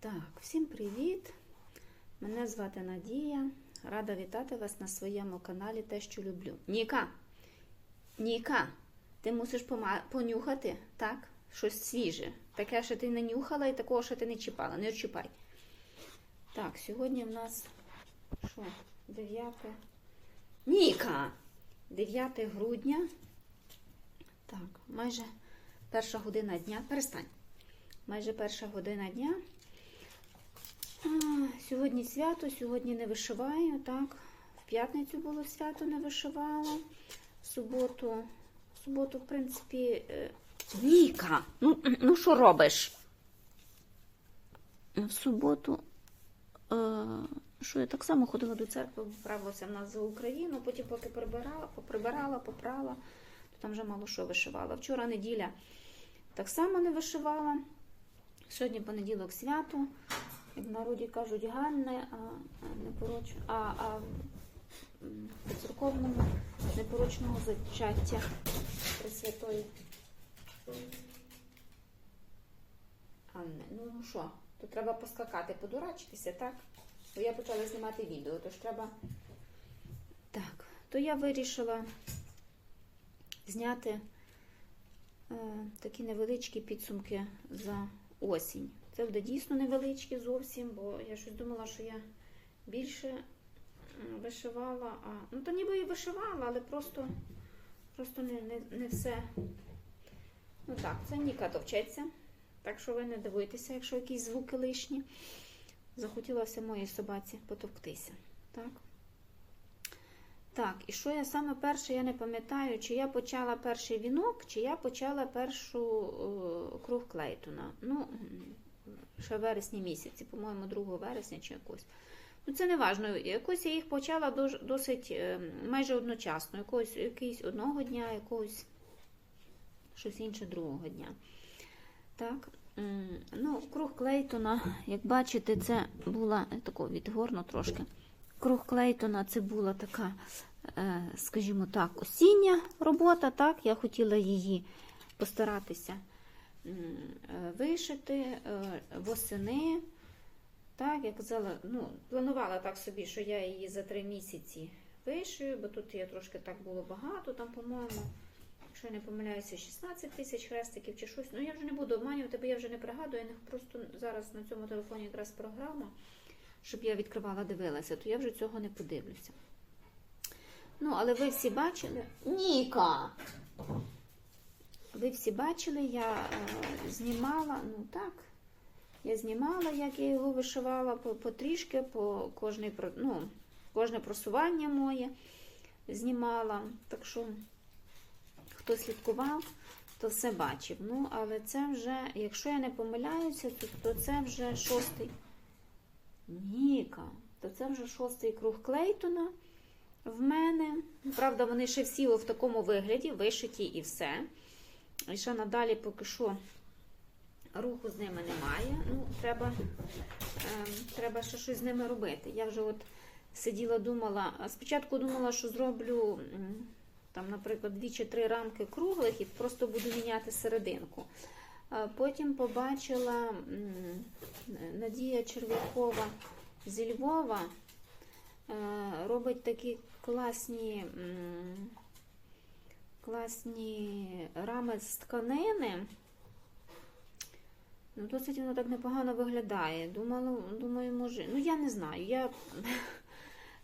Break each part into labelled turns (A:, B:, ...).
A: Так, всім привіт! Мене звати Надія. Рада вітати вас на своєму каналі Те, що люблю. Ніка! Ніка! Ти мусиш понюхати, так? Щось свіже. Таке, що ти не нюхала і такого, що ти не чіпала. Не чіпай. Так, сьогодні в нас що? 9. Ніка! 9 грудня. Так, майже перша година дня. Перестань. Майже перша година дня. Сьогодні свято, сьогодні не вишиваю, так. В п'ятницю було свято, не вишивала. В суботу, в суботу, в принципі. е, Віка! Ну, ну що робиш? В суботу. Е, що я так само ходила до церкви, вправилася в нас за Україну, потім поки прибирала, поприбирала, попрала, то там вже мало що вишивала. Вчора неділя так само не вишивала. Сьогодні понеділок свято. В народі кажуть, ганне, а непороч... а, а по церковному непорочного зачаття Пресвятої. Анни, ну ну що, то треба поскакати, подурачитися, так? Бо я почала знімати відео, тож треба. Так, то я вирішила зняти е, такі невеличкі підсумки за осінь. Це буде дійсно невеличкі зовсім, бо я щось думала, що я більше вишивала. А, ну, то ніби і вишивала, але просто, просто не, не, не все. Ну так, це Ніка товчеться. Так що ви не дивуйтеся, якщо якісь звуки лишні. Захотілося моїй собаці потовктися. Так. Так, і що я саме перше, я не пам'ятаю, чи я почала перший вінок, чи я почала першу е, круг Клейтона. Ну, ще вересні місяці, по-моєму, 2 вересня чи якось. Ну, це не важливо. Якось я їх почала досить е, майже одночасно. Якогось, якийсь одного дня, якогось щось інше другого дня. Так. Ну, круг Клейтона, як бачите, це була е, тако відгорно трошки. Круг Клейтона це була така, е, скажімо так, осіння робота. Так, я хотіла її постаратися вишити е, восени. Так, я казала, ну, планувала так собі, що я її за три місяці вишию, бо тут я трошки так було багато, там, по-моєму, якщо я не помиляюся, 16 тисяч хрестиків чи щось. Ну я вже не буду обманювати, бо я вже не пригадую, я просто зараз на цьому телефоні якраз програма, щоб я відкривала, дивилася, то я вже цього не подивлюся. Ну, але ви всі бачили. Ніка! Ви всі бачили, я е, знімала, ну так, я знімала, як я його вишивала потрішки, по кожний, про- ну, кожне просування моє знімала. Так що, хто слідкував, то все бачив. Ну, але це вже, якщо я не помиляюся, то, то це вже шостий. Ніка, то це вже шостий круг Клейтона в мене. Правда, вони ще всі в такому вигляді, вишиті і все. І ще надалі поки що руху з ними немає. Ну, треба, ем, треба ще щось з ними робити. Я вже от сиділа, думала, спочатку думала, що зроблю там, наприклад, дві чи три рамки круглих і просто буду міняти серединку. Потім побачила Надія Черв'якова зі Львова. е, Робить такі класні, класні рами з тканини. Ну, досить воно так непогано виглядає. Думала, думаю, може. Ну, я не знаю. Я...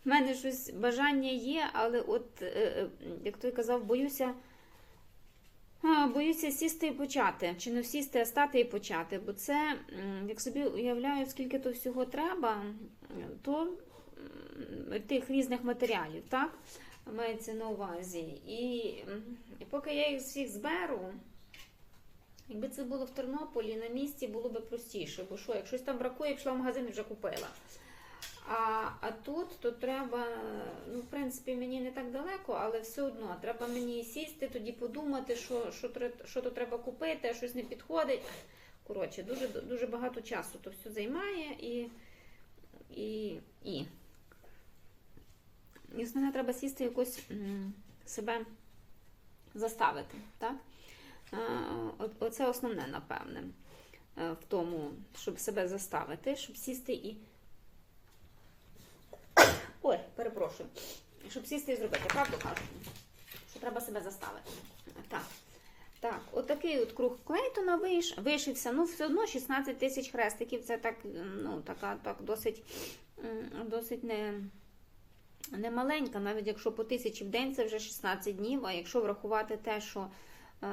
A: В мене щось бажання є, але от, е, е, як той казав, боюся. Боюся сісти і почати. Чи не сісти, а стати і почати. Бо це, як собі уявляю, скільки то всього треба, то тих різних матеріалів, так? Мається на увазі. І, і поки я їх всіх зберу, якби це було в Тернополі, на місці було б простіше. Бо що, як щось там бракує, пішла в магазин і вже купила. А, а тут то треба, ну, в принципі, мені не так далеко, але все одно треба мені сісти, тоді подумати, що, що, що то треба купити, а щось не підходить. Коротше, дуже, дуже багато часу то все займає і. і, і. І основне, треба сісти якось себе заставити. Так? Оце основне, напевне. е, в тому, щоб себе заставити, щоб сісти і. Ой, перепрошую. Щоб сісти і зробити, правду кажу? Що треба себе заставити. Так. Так, отакий от круг Клейтона виш, вишився. Ну, все одно 16 тисяч хрестиків. Це так, ну, така, так досить, досить не, не маленька, навіть якщо по тисячі в день це вже 16 днів. А якщо врахувати те, що е,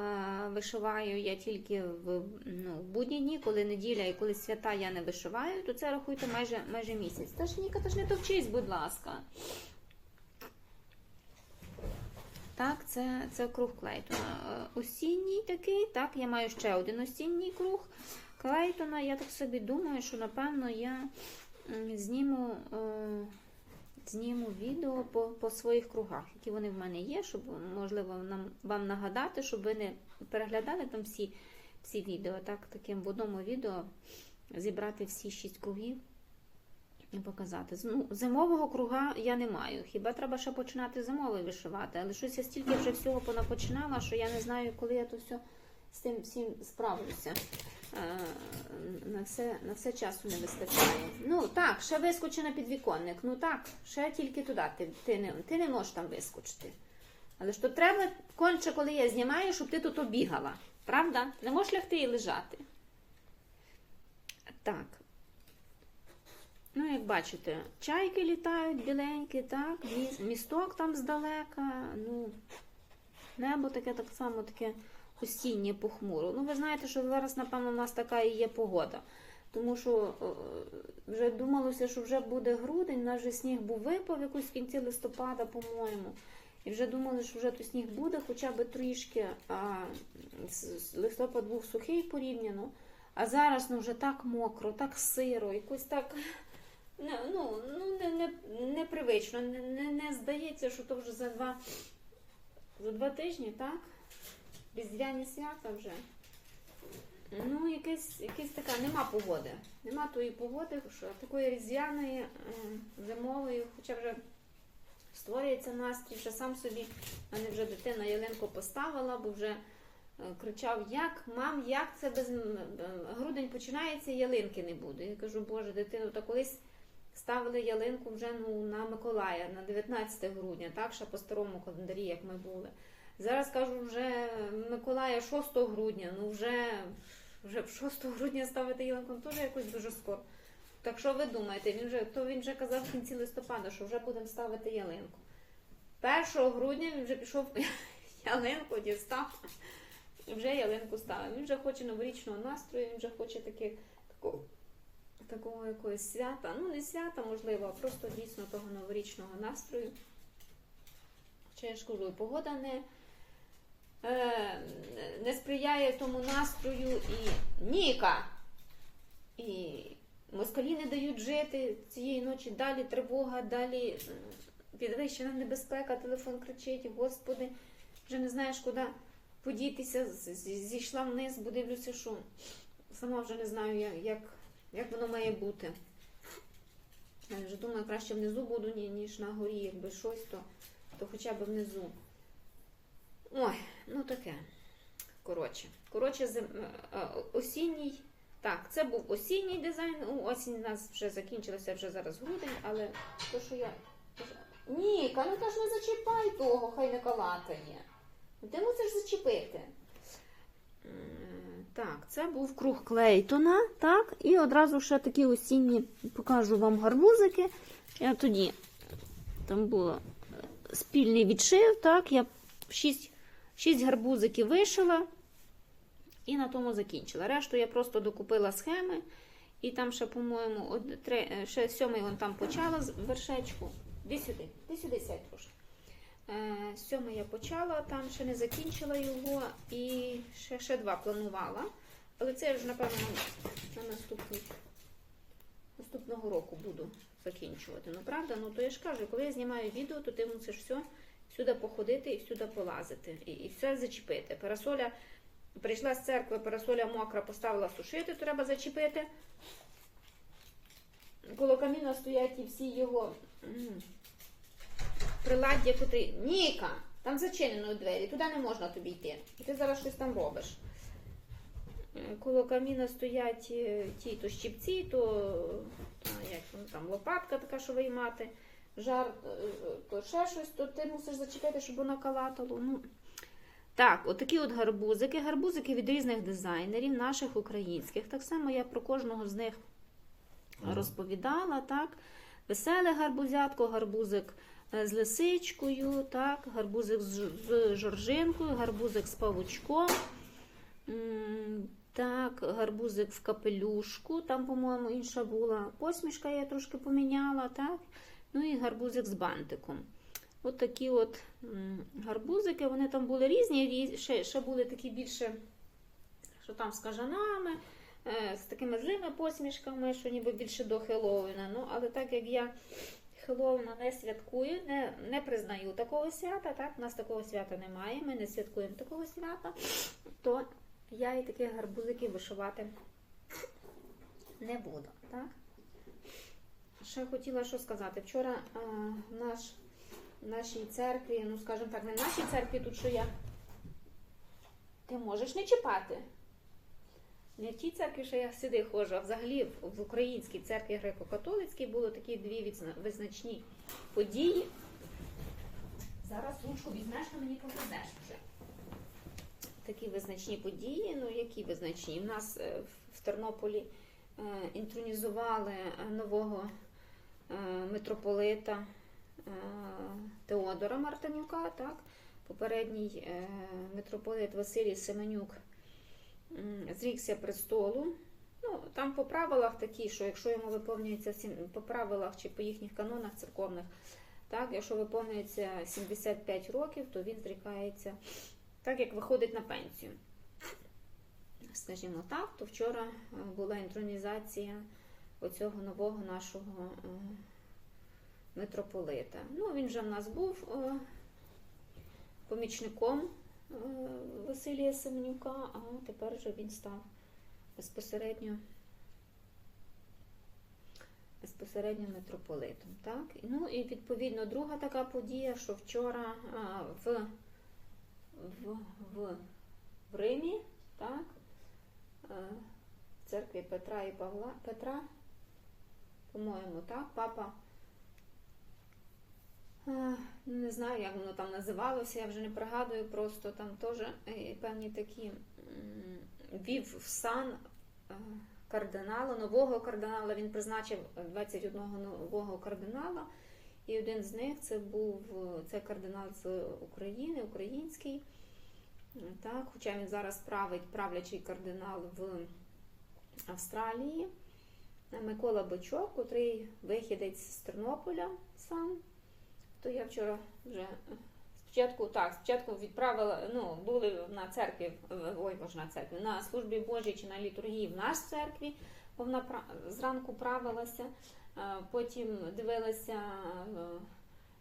A: вишиваю я тільки в, ну, в будні дні, коли неділя і коли свята я не вишиваю, то це рахуйте майже, майже місяць. Та ж Ніка, та ж не товчись, будь ласка. Так, це, це круг Клейтона. Е, Осінній такий, так, я маю ще один осінній круг Клейтона. Я так собі думаю, що напевно я зніму, е, зніму відео по, по своїх кругах, які вони в мене є, щоб можливо нам, вам нагадати, щоб ви не переглядали там всі, всі відео. Так, таким в одному відео зібрати всі шість кругів і показати. Ну, зимового круга я не маю. Хіба треба ще починати зимовий вишивати? Але щось я стільки вже всього понапочинала, що я не знаю, коли я то все з тим всім справлюся. Е, На все, на все часу не вистачає. Ну так, ще вискочи на підвіконник. Ну так, ще тільки туди. Ти, ти, не, ти не можеш там вискочити. Але ж то треба конче, коли я знімаю, щоб ти тут обігала. Правда? Не можеш лягти і лежати. Так. Ну, як бачите, чайки літають біленькі, так, місток там здалека, ну, небо таке так само таке осіннє похмуро. Ну, ви знаєте, що зараз, напевно, у нас така і є погода. Тому що е, вже думалося, що вже буде грудень, у нас вже сніг був випав якось в кінці листопада, по-моєму. І вже думали, що вже то сніг буде хоча б трішки, а листопад був сухий порівняно. А зараз ну, вже так мокро, так сиро, якось так ну, ну, не, не, непривично. Не, не, не здається, що то вже за два, за два тижні, так? Різдвяні свята вже. Ну, якесь, якесь така, нема погоди. Нема тої погоди, що такої різдвяної, е, зимової, хоча вже створюється настрій, вже сам собі, в мене вже дитина ялинку поставила, бо вже е, кричав, як, мам, як це без м- грудень починається, ялинки не буде. Я кажу, Боже, дитину, та колись ставили ялинку вже ну, на Миколая, на 19 грудня, так, ще по старому календарі, як ми були. Зараз кажу, вже Миколая 6 грудня, ну вже, вже 6 грудня ставити ялинку ну, теж якось дуже скоро. Так що ви думаєте, він вже, то він вже казав в кінці листопада, що вже будемо ставити ялинку. 1 грудня він вже пішов ялинку, дістав вже ялинку ставив. Він вже хоче новорічного настрою, він вже хоче таки, такого, такого якогось свята. Ну, не свята, можливо, а просто дійсно того новорічного настрою. Хоча я ж кажу, погода не, не сприяє тому настрою і Ніка! І москалі не дають жити цієї ночі. Далі тривога, далі підвищена небезпека, телефон кричить, господи, вже не знаєш, куди подітися. Зійшла вниз, бо дивлюся, що сама вже не знаю, як, як воно має бути. Я вже думаю, краще внизу буду, ніж на горі, якби щось, то, то хоча б внизу. Ой, ну таке. Коротше, коротше, зим... е, е, осінній. Так, це був осінній дизайн. Ну, осінь у нас вже закінчилася, вже зараз грудень, але то, що я. Ніка, ну та ж не зачіпай того, хай не калатає. Ну, Ти мусиш зачепити. Так, це був круг Клейтона, так, і одразу ще такі осінні покажу вам гарбузики. Я тоді там було е, спільний відшив, так, я 6, 6 гарбузиків вишила і на тому закінчила. Решту я просто докупила схеми, і там ще, по-моєму, е, ще сьомий вон там почала з вершечку. Іди сюди, іди сюди сядь трошки. Е, Сьомий я почала, там ще не закінчила його, і ще, ще два планувала. Але це я вже, напевно, на, на наступний, наступного року буду закінчувати. Ну, правда, ну то я ж кажу, коли я знімаю відео, то ти мусиш все сюди походити і сюди полазити. І, і все зачепити. Парасоля прийшла з церкви, парасоля мокра, поставила сушити, треба зачепити. Коло каміна стоять і всі його приладдя, котрі. Ніка! Там зачинено двері, туди не можна тобі йти. І ти зараз щось там робиш. Коло каміна стоять е, ті то щипці, то, а, як, ну, там, лопатка така, що виймати, жар, е, то ще щось, то ти мусиш зачепити, щоб воно калатало. Ну, так, отакі от гарбузики. Гарбузики від різних дизайнерів, наших українських. Так само я про кожного з них
B: Ага.
A: розповідала. Так. Веселе гарбузятко, гарбузик е, з лисичкою, так, гарбузик з, жоржинкою, гарбузик з павучком. Так, гарбузик в капелюшку, там, по-моєму, інша була посмішка, я трошки поміняла, так. Ну і гарбузик з бантиком. От такі от гарбузики, вони там були різні, ще, ще були такі більше, що там з кажанами, е, з такими злими посмішками, що ніби більше до Хеллоуіна. Ну, але так як я Хеллоуіна не святкую, не, не признаю такого свята, так, у нас такого свята немає, ми не святкуємо такого свята, то я і таких гарбузиків вишивати не буду. Так? Ще хотіла що сказати. Вчора е, наш, нашій церкві, ну скажімо так, не нашій церкві, тут що я. Ти можеш не чіпати. Не в тій церкві, що я сюди ходжу, а взагалі в, українській церкві греко-католицькій було такі дві визначні події. Зараз ручку візьмеш, а мені покладеш вже. Такі визначні події. Ну, які визначні? У нас е, в- Тернополі е, інтронізували е, нового митрополита е, Теодора Мартинюка. Так? Попередній е, митрополит Василій Семенюк зрікся престолу. Ну, там по правилах такі, що якщо йому виповнюється по правилах чи по їхніх канонах церковних, так, якщо виповнюється 75 років, то він зрікається так, як виходить на пенсію. Скажімо так, то вчора е, була інтронізація оцього нового нашого е, митрополита. Ну, він вже в нас був е, помічником е, Василія Семенюка, а тепер вже він став безпосередньо безпосередньо митрополитом. Так? Ну і відповідно друга така подія, що вчора а, в, в, в, в Римі, так, в церкві Петра і Павла Петра, по-моєму, так, папа. е, Не знаю, як воно там називалося, я вже не пригадую, просто там теж е, певні такі вів в сан е, кардинала, нового кардинала. Він призначив 21 нового кардинала. І один з них це був це кардинал з України, український. Так, хоча він зараз править правлячий кардинал в Австралії. Микола Бочок, котрий вихідець з Тернополя сам. То я вчора вже спочатку так, спочатку відправила, ну, були на церкві, ой, боже, на церкві, на службі Божій чи на літургії в нас церкві, бо вона зранку правилася, е, потім дивилася е,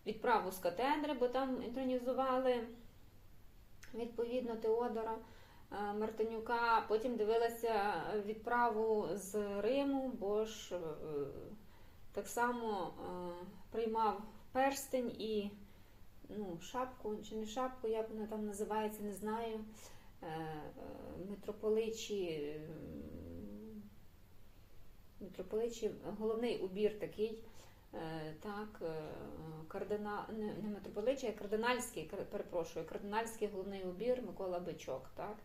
A: відправу з катедри, бо там інтронізували відповідно Теодора Мартинюка, потім дивилася відправу з Риму, бо ж е, так само е, приймав перстень і ну, шапку, чи не шапку, як вона там називається, не знаю. Е, е, Митрополичі, митрополичі, головний убір такий, е, так, е, кардинал, не, митрополичі, а кардинальський, перепрошую, кардинальський головний убір Микола Бичок, так.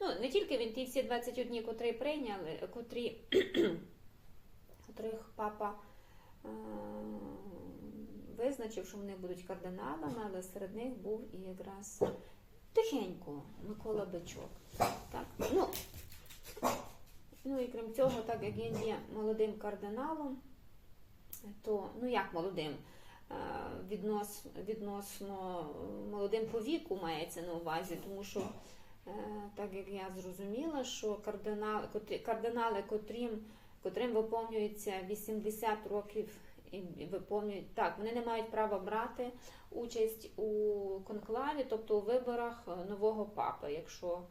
A: Ну, не тільки він, ті всі 21, котрі прийняли, котрі, котрих папа е, визначив, що вони будуть кардиналами, але серед них був і якраз тихенько Микола Бичок. Так, ну, ну і крім цього, так як він є молодим кардиналом, то ну як молодим, е, віднос, відносно молодим по віку мається на увазі, тому що е, так як я зрозуміла, що кардинали, кардинали котрим, котрим виповнюється 80 років і виповнюють так, вони не мають права брати участь у конклаві, тобто у виборах е, нового папи, якщо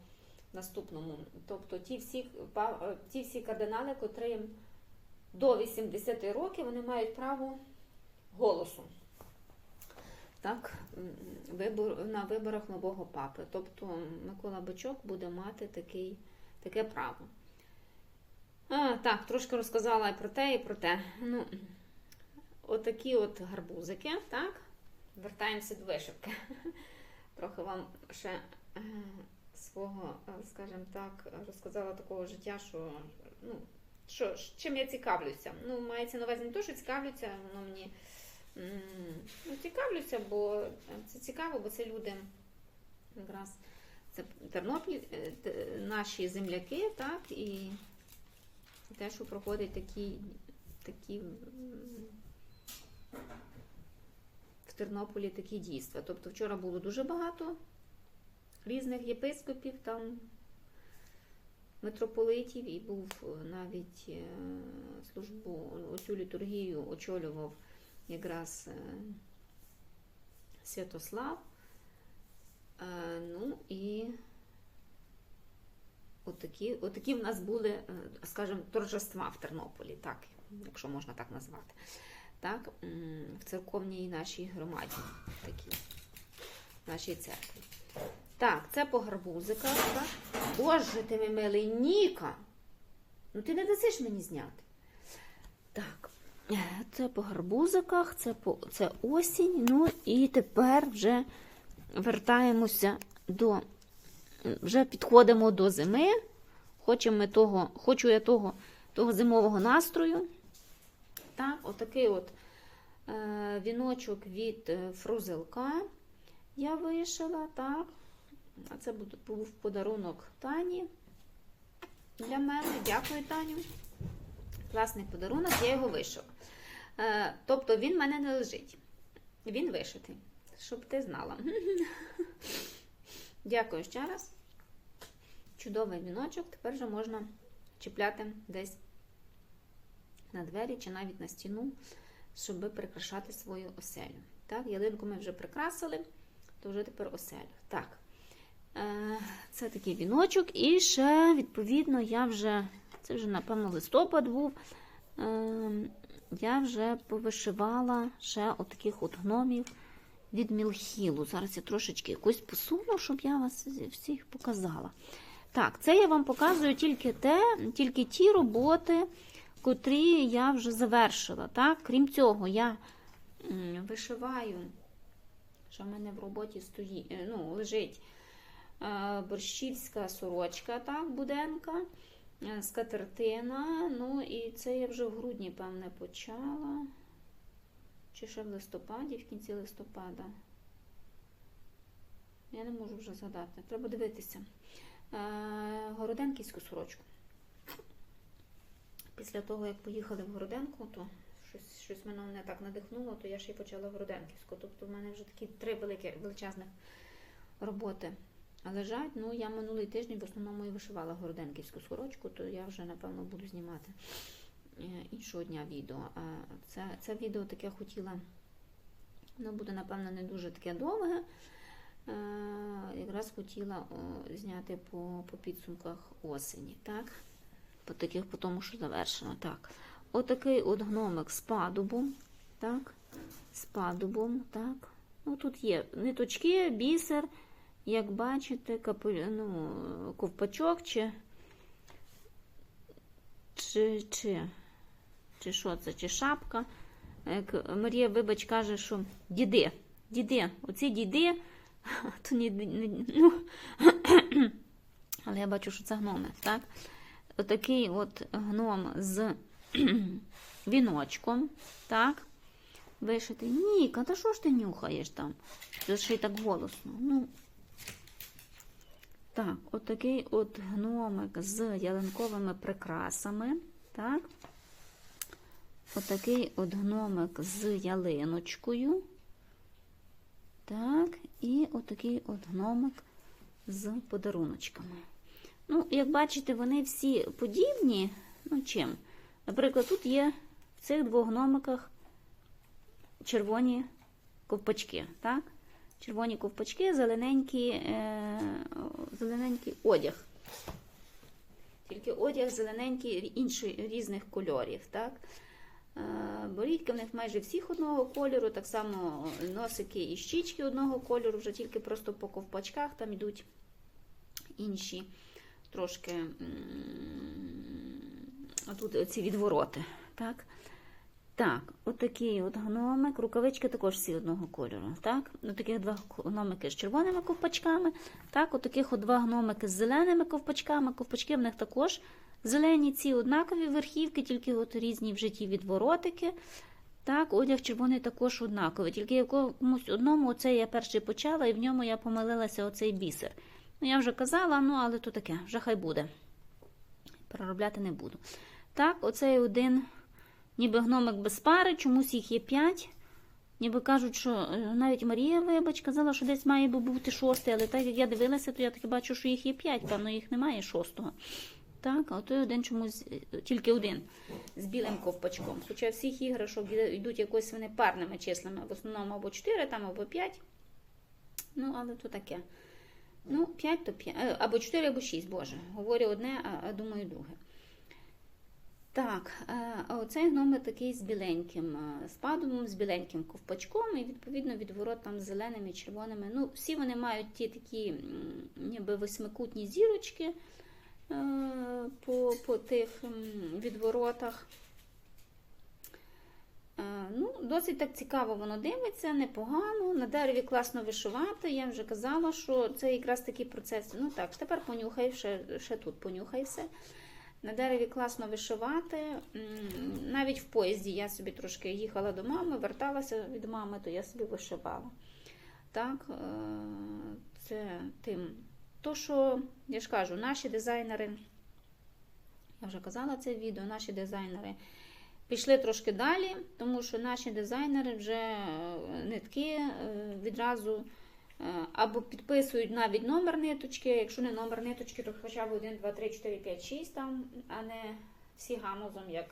A: наступному. Тобто ті всі, е, ті всі кардинали, котрим до 80 років, вони мають право голосу. Так, вибор, на виборах нового папи. Тобто Микола Бичок буде мати такий таке право. А, так, трошки розказала і про те, і про те. Ну, отакі от гарбузики, так? Вертаємося до вишивки. Трохи вам ще е, свого, е, скажімо так, розказала такого життя, що ну, що, чим я цікавлюся. Ну, мається на увазі не то, що цікавлюся, воно мені ну, цікавлюся, бо це цікаво, бо це люди якраз це Тернопіль, е, наші земляки, так, і те, що проходять такі, такі в Тернополі такі дійства. Тобто вчора було дуже багато різних єпископів, там митрополитів, і був е, навіть е, службу, оцю літургію очолював якраз е, Святослав. Е, Ну і отакі, отакі в нас були, е, скажімо, торжества в Тернополі, так, якщо можна так назвати. Так, в церковній нашій громаді, такі, нашій церкві. Так, це по гарбузиках. Боже ти мій милий, Ніка! Ну ти не дасиш мені зняти. Це по гарбузиках, це, по, це осінь. Ну і тепер вже вертаємося до. Вже підходимо до зими. Хочемо того, хочу я того, того зимового настрою. Так, отакий от е, віночок від е, фрузелка я вишила, так. А це був подарунок Тані для мене. Дякую, Таню. Класний подарунок, я його вишила. Е, тобто він мене не лежить. Він вишитий. Щоб ти знала. Дякую ще раз. Чудовий віночок. Тепер вже можна чіпляти десь на двері чи навіть на стіну, щоб прикрашати свою оселю. Так, ялинку ми вже прикрасили, то вже тепер оселю. Так, е, це такий віночок. І ще, відповідно, я вже, це вже, напевно, листопад був. Я вже повишивала ще отаких от гномів від Мілхілу. Зараз я трошечки якусь посуну, щоб я вас всіх показала. Так, це я вам показую тільки те, тільки ті роботи, котрі я вже завершила. Так? Крім цього, я вишиваю, що в мене в роботі стоїть, е, ну, лежить е, борщівська сорочка, так, буденка, скатертина. Ну, і це я вже в грудні, певне, почала. Чи ще в листопаді, в кінці листопада. Я не можу вже згадати. Треба дивитися. Е, Городенківську сорочку. Після того, як поїхали в Городенку, то щось, щось мене не так надихнуло, то я ще й почала Городенківську. Тобто в мене вже такі три великі величезних роботи лежать. Ну, я минулий тиждень в основному і вишивала Городенківську сорочку, то я вже, напевно, буду знімати е, іншого дня відео. Це, це відео таке хотіла, воно буде, напевно, не дуже таке довге. Е, Якраз хотіла зняти по, по підсумках осені, так? По таких, по тому, що завершено. Так. Отакий от гномик з падубом, так? З падубом, так. Ну, тут є ниточки, бісер, як бачите, капель, ну, ковпачок чи, чи, чи, чи що це, чи шапка. Як Марія, вибач, каже, що діди, діди, оці діди, то ні, ні- ну, але я бачу, що це гноми, так? Отакий от гном з віночком, так? Вишитий. Ніка, та що ж ти нюхаєш там? Це ще й так голосно. Ну, так, отакий от гномик з ялинковими прикрасами, так? Отакий от гномик з ялиночкою. Так, і отакий от гномик з подаруночками. Ну, як бачите, вони всі подібні. Ну, чим? Наприклад, тут є в цих двох гномиках червоні ковпачки, так? Червоні ковпачки, зелененький, е, зелененький одяг. Тільки одяг зелененький інших різних кольорів, так? Е, Борідки в них майже всіх одного кольору, так само носики і щічки одного кольору, вже тільки просто по ковпачках там йдуть інші трошки тут ці відвороти. Так, так отакий от гномик. Рукавички також всі одного кольору. Так, отаких два гномики з червоними ковпачками. Так, отаких от два гномики з зеленими ковпачками. Ковпачки в них також зелені, ці однакові верхівки, тільки от різні в житті відворотики. Так, одяг червоний також однаковий. Тільки якомусь одному оце я перший почала, і в ньому я помилилася оцей бісер. Ну, я вже казала, ну, але то таке, вже хай буде. Переробляти не буду. Так, оцей один, ніби гномик без пари, чомусь їх є п'ять. Ніби кажуть, що е, навіть Марія Вибач казала, що десь має бути шостий, але так як я дивилася, то я таки бачу, що їх є п'ять, певно, їх немає шостого. Так, а той один чомусь, е, тільки один з білим ковпачком. Хоча всіх іграшок йдуть якось вони парними числами, в основному або 4, там, або 5. Ну, але то таке. Ну, 5 то 5. е, Або 4, або 6, Боже. Говорю одне, а думаю друге. Так, е, а оцей гномик такий з біленьким е, спадом, з біленьким ковпачком, і відповідно відворот там з зеленими, червоними. Ну, всі вони мають ті такі ніби восьмикутні зірочки е, по, по тих відворотах. Е, Ну, досить так цікаво воно дивиться, непогано. На дереві класно вишивати. Я вже казала, що це якраз такий процес. Ну так, тепер понюхай, ще, ще тут понюхай все. На дереві класно вишивати. Навіть в поїзді я собі трошки їхала до мами, верталася від мами, то я собі вишивала. Так, е, це тим. То, що я ж кажу, наші дизайнери, я вже казала це відео, наші дизайнери пішли трошки далі, тому що наші дизайнери вже е, нитки е, відразу або підписують навіть номер ниточки, якщо не номер ниточки, то хоча б 1, 2, 3, 4, 5, 6 там, а не всі гамузом, як,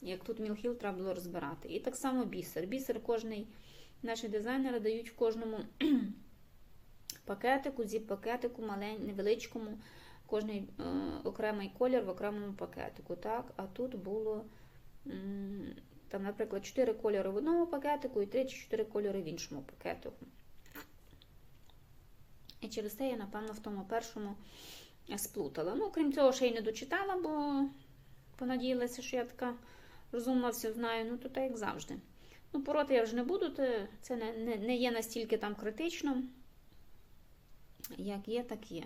A: як тут Мілхіл треба було розбирати. І так само бісер. Бісер кожний, наші дизайнери дають в кожному пакетику, зіп-пакетику, невеличкому, кожний е, окремий колір в окремому пакетику. Так? А тут було там, наприклад, 4 кольори в одному пакетику і 3 чи 4 кольори в іншому пакетику. І через це я, напевно, в тому першому сплутала. Ну, крім цього, ще й не дочитала, бо понадіялася, що я така розумна все знаю, ну то так як завжди. Ну, пороти я вже не буду, це не, не, не є настільки там критично. Як є, так є.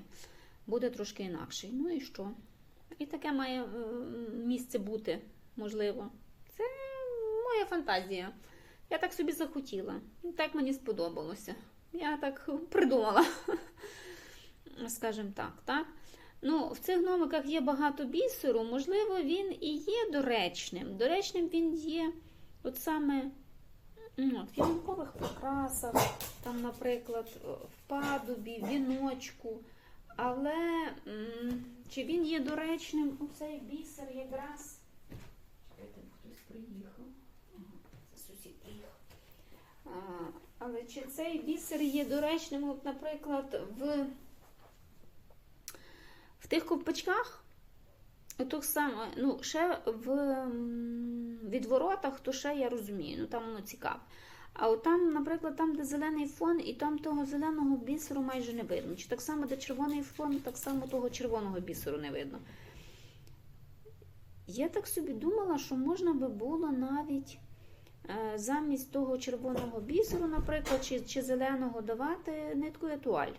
A: Буде трошки інакше. Ну і що? І таке має е, місце бути, можливо. Це моя фантазія. Я так собі захотіла. Так мені сподобалося. Я так придумала. Скажімо так, так? Ну, в цих гномиках є багато бісеру, можливо, він і є доречним. Доречним він є от саме ну, в ялинкових прикрасах, там, наприклад, в падубі, в віночку. Але чи він є доречним у цей бісер якраз? Чекайте, хтось приїхав. Сусід приїхав. Але чи цей бісер є доречним, от, наприклад, в, в тих ковпачках? Отих саме, ну, ще в відворотах, то ще я розумію, ну там воно цікаве. А от там, наприклад, там, де зелений фон, і там того зеленого бісеру майже не видно. Чи так само, де червоний фон, так само того червоного бісеру не видно. Я так собі думала, що можна би було навіть замість того червоного бісеру, наприклад, чи, чи зеленого давати нитку етуаль.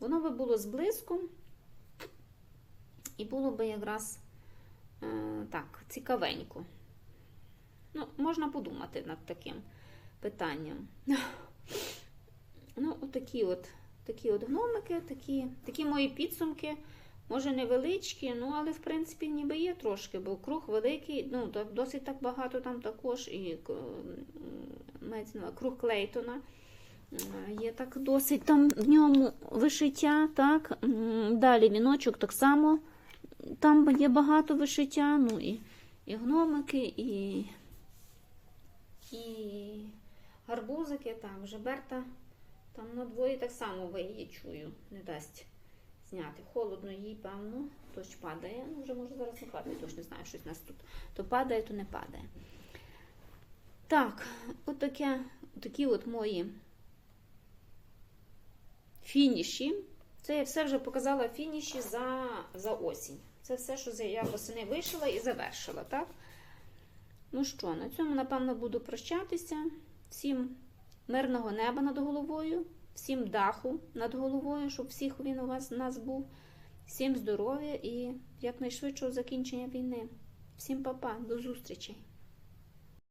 A: Воно би було з і було би якраз е, так, цікавенько. Ну, можна подумати над таким питанням. Ну, отакі от, такі от гномики, такі, такі мої підсумки. Може невеличкі, ну але в принципі ніби є трошки, бо круг великий, ну досить так багато там також і увазі, круг Клейтона. Е, Є так досить там в ньому вишиття, так. Далі віночок так само. Там є багато вишиття, ну і, і гномики, і, і гарбузики, так, вже Берта там на двоє так само виє, чую, не дасть зняти. Холодно їй, певно, дощ падає. Ну, вже може зараз не падає, тож не знаю, щось у нас тут. То падає, то не падає. Так, отаке, такі от мої фініші. Це я все вже показала фініші за, за осінь. Це все, що я восени вишила і завершила, так? Ну що, на цьому, напевно, буду прощатися. Всім мирного неба над головою, всім даху над головою, щоб всіх він у вас нас був. Всім здоров'я і якнайшвидшого закінчення війни. Всім па-па, до зустрічі!